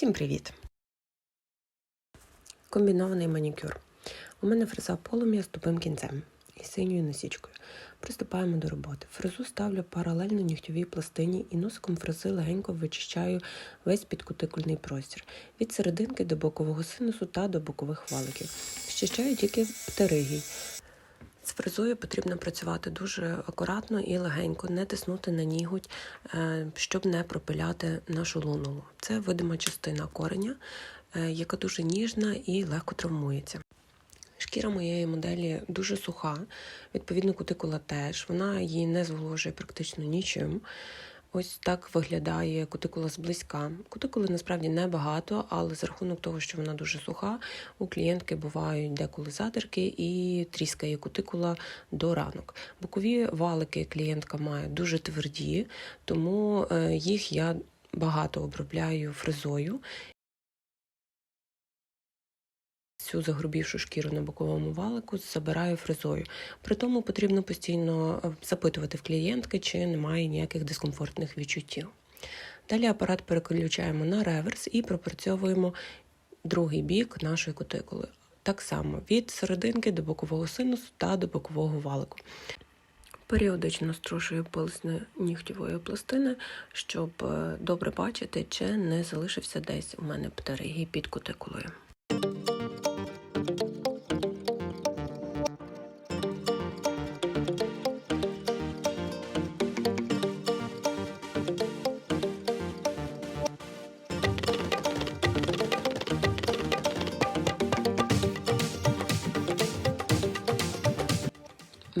Всім привіт! Комбінований манікюр. У мене фреза полум'я з тупим кінцем і синьою насічкою. Приступаємо до роботи. Фрезу ставлю паралельно нігтьовій пластині і носиком фрези легенько вичищаю весь підкутикульний простір від серединки до бокового синусу та до бокових валиків. Щищаю тільки птеригій. З фрезою потрібно працювати дуже акуратно і легенько, не тиснути на нігуть, е, щоб не пропиляти нашу лунулу. Це видима частина кореня, е, яка дуже ніжна і легко травмується. Шкіра моєї моделі дуже суха, відповідно, кутикула теж. Вона її не зволожує практично нічим. Ось так виглядає кутикула зблизька. Кутикули насправді небагато, але за рахунок того, що вона дуже суха, у клієнтки бувають деколи задирки і тріскає кутикула до ранок. Бокові валики клієнтка має дуже тверді, тому е, їх я багато обробляю фрезою. Цю загрубівшу шкіру на боковому валику забираю фрезою. При тому потрібно постійно е, запитувати в клієнтки, чи немає ніяких дискомфортних відчуттів. Далі апарат переключаємо на реверс і пропрацьовуємо другий бік нашої кутикули. Так само від серединки до бокового синусу та до бокового валику. Періодично струшую пилсни нігтєвої пластини, щоб е, добре бачити, чи не залишився десь у мене птеригій під кутикулою.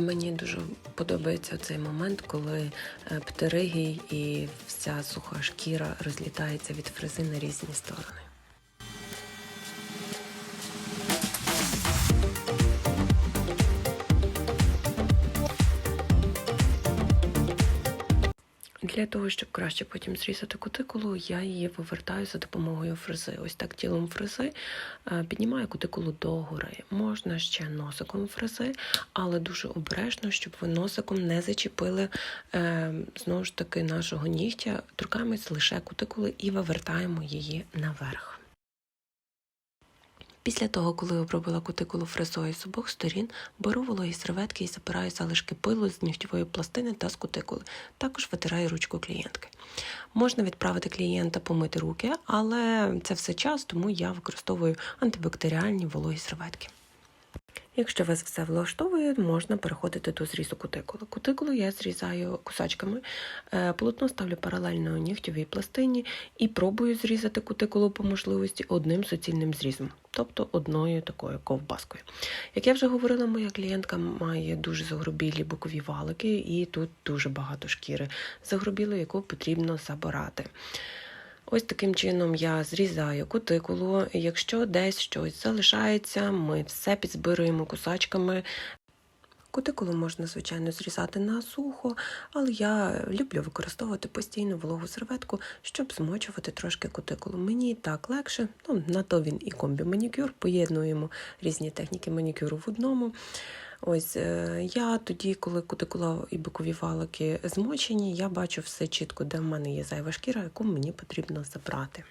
Мені дуже подобається цей момент, коли е, птеригій і вся суха шкіра розлітається від фрези на різні сторони. Для того, щоб краще потім зрізати кутикулу, я її вивертаю за допомогою фрези. Ось так тілом фрези е, піднімаю кутикулу догори. Можна ще носиком фрези, але дуже обережно, щоб ви носиком не зачепили е, знову ж таки нашого нігтя. Торкаємось лише кутикули і вивертаємо її наверх. Після того, коли обробила кутикулу фрезою з обох сторін, беру вологі серветки і забираю залишки пилу з нігтєвої пластини та з кутикули. Також витираю ручку клієнтки. Можна відправити клієнта помити руки, але це все час, тому я використовую антибактеріальні вологі серветки. Якщо вас все влаштовує, можна переходити до зрізу кутикули. Кутикулу я зрізаю кусачками, е, полотно ставлю паралельно нігтєвій пластині і пробую зрізати кутикулу по можливості одним суцільним зрізом, тобто одною такою ковбаскою. Як я вже говорила, моя клієнтка має дуже загрубілі бокові валики, і тут дуже багато шкіри загрубіло, яку потрібно забирати. Ось таким чином я зрізаю кутикулу. Якщо десь щось залишається, ми все підзбируємо кусачками. Кутикулу можна, звичайно, зрізати на сухо, але я люблю використовувати постійно вологу серветку, щоб змочувати трошки кутикулу. Мені так легше, ну, на то він і комбі-манікюр, поєднуємо різні техніки манікюру в одному. Ось е, я тоді, коли кутикула і бокові валики змочені, я бачу все чітко, де в мене є зайва шкіра, яку мені потрібно забрати.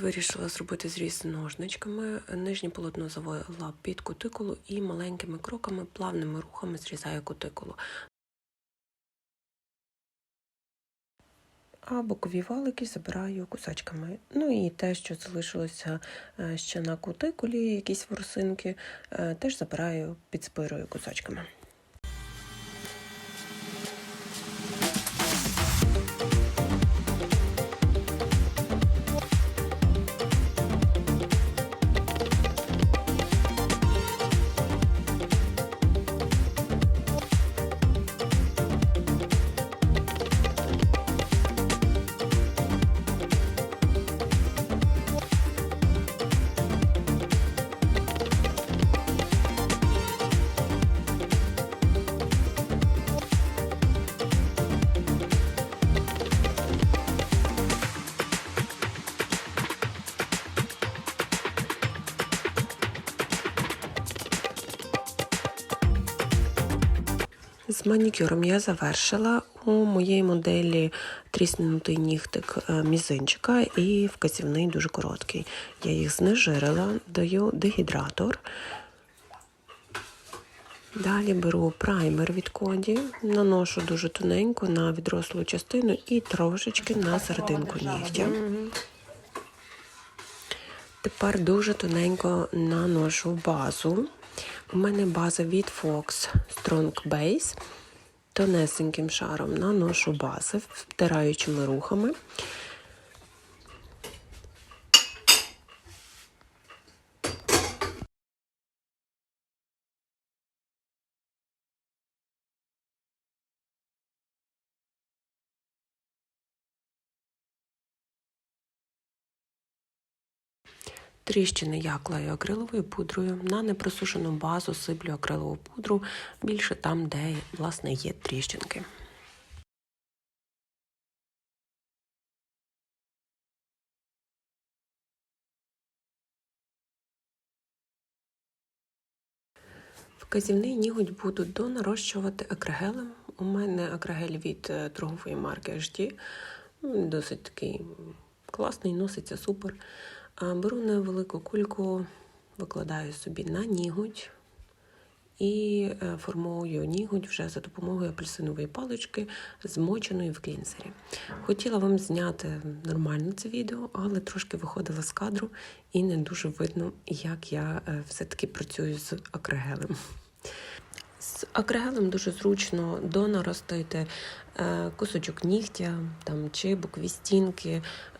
Вирішила зробити зріз ножничками. Нижнє полотно завела під кутикулу і маленькими кроками, плавними рухами зрізаю кутикулу. А бокові валики забираю кусачками. Ну і те, що залишилося е, ще на кутикулі, якісь ворсинки, е, теж забираю під спирою кусачками. З манікюром я завершила. У моєї моделі тріснутий нігтик е, мізинчика і вказівний дуже короткий. Я їх знежирила, даю дегідратор. Далі беру праймер від коді, наношу дуже тоненько на відрослу частину і трошечки на серединку нігтя. Тепер дуже тоненько наношу базу. У мене база від Fox Strong Base. Тонесеньким шаром наношу бази, втираючими рухами. Тріщини я клею акриловою пудрою. На непросушену базу сиплю акрилову пудру більше там, де власне є тріщинки. Вказівний ніготь буду донарощувати акригелем. У мене акригель від е, торгової марки HD. Досить такий класний, носиться супер. Беру невелику кульку, викладаю собі на ніготь і е, формую ніготь вже за допомогою апельсинової палички, змоченої в клінсері. Хотіла вам зняти нормально це відео, але трошки виходила з кадру і не дуже видно, як я е, все-таки працюю з акригелем. З акригелем дуже зручно донаростити е, кусочок нігтя там, чи бокові.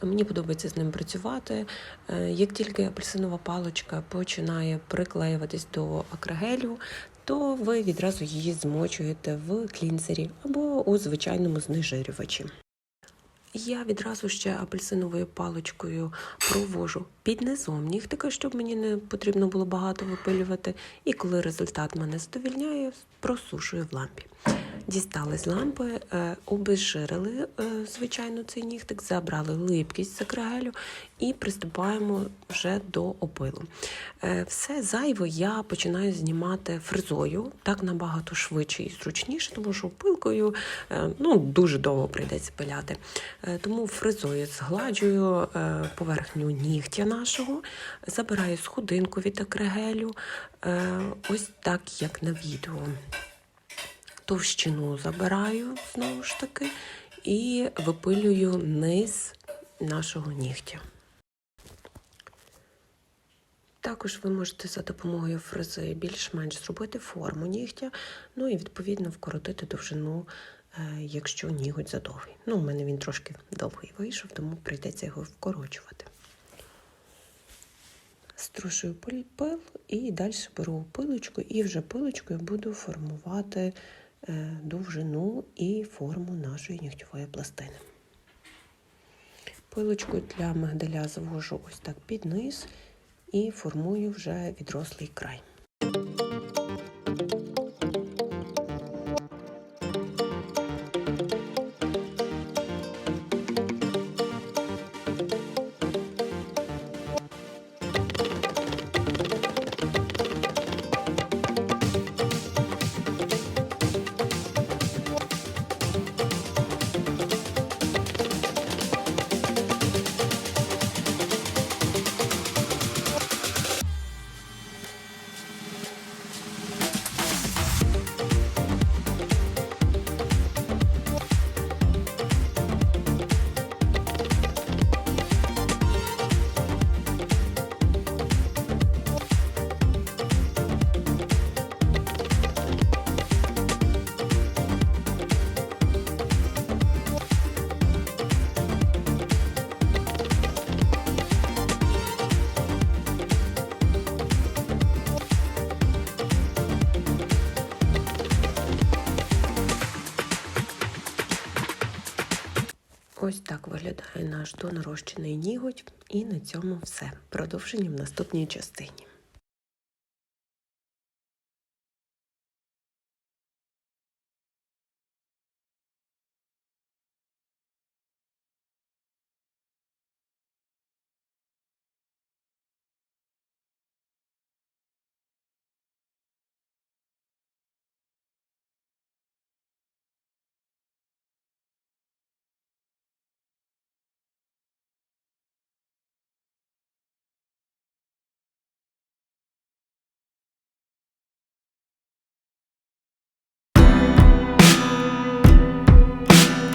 Мені подобається з ним працювати. Е, Як тільки апельсинова паличка починає приклеюватись до акригелю, то ви відразу її змочуєте в клінзері або у звичайному знежирювачі. Я відразу ще апельсиновою паличкою провожу під низом нігтика, щоб мені не потрібно було багато випилювати. І коли результат мене задовільняє, просушую в лампі. Дістали з лампи, е, обезжирили, е, звичайно, цей нігтик, забрали липкість з акригелю і приступаємо вже до опилу. Е, Все зайве я починаю знімати фрезою, так набагато швидше і зручніше, тому що пилкою е, ну, дуже довго прийдеться пиляти. Тому фрезою згладжую поверхню нігтя нашого, забираю сходинку від акригелю, ось так, як на відео. Товщину забираю знову ж таки і випилюю низ нашого нігтя. Також ви можете за допомогою фрези більш-менш зробити форму нігтя, ну і відповідно вкоротити довжину, е, якщо ніготь задовгий. Ну, у мене він трошки довгий вийшов, тому прийдеться його вкорочувати. Струшую пил і далі беру пилочку, і вже пилочкою буду формувати довжину і форму нашої нігтьової пластини. Пилочкою для мигдаля завожу ось так під низ і формую вже відрослий край. Наш донарощений ніготь, і на цьому все. Продовження в наступній частині.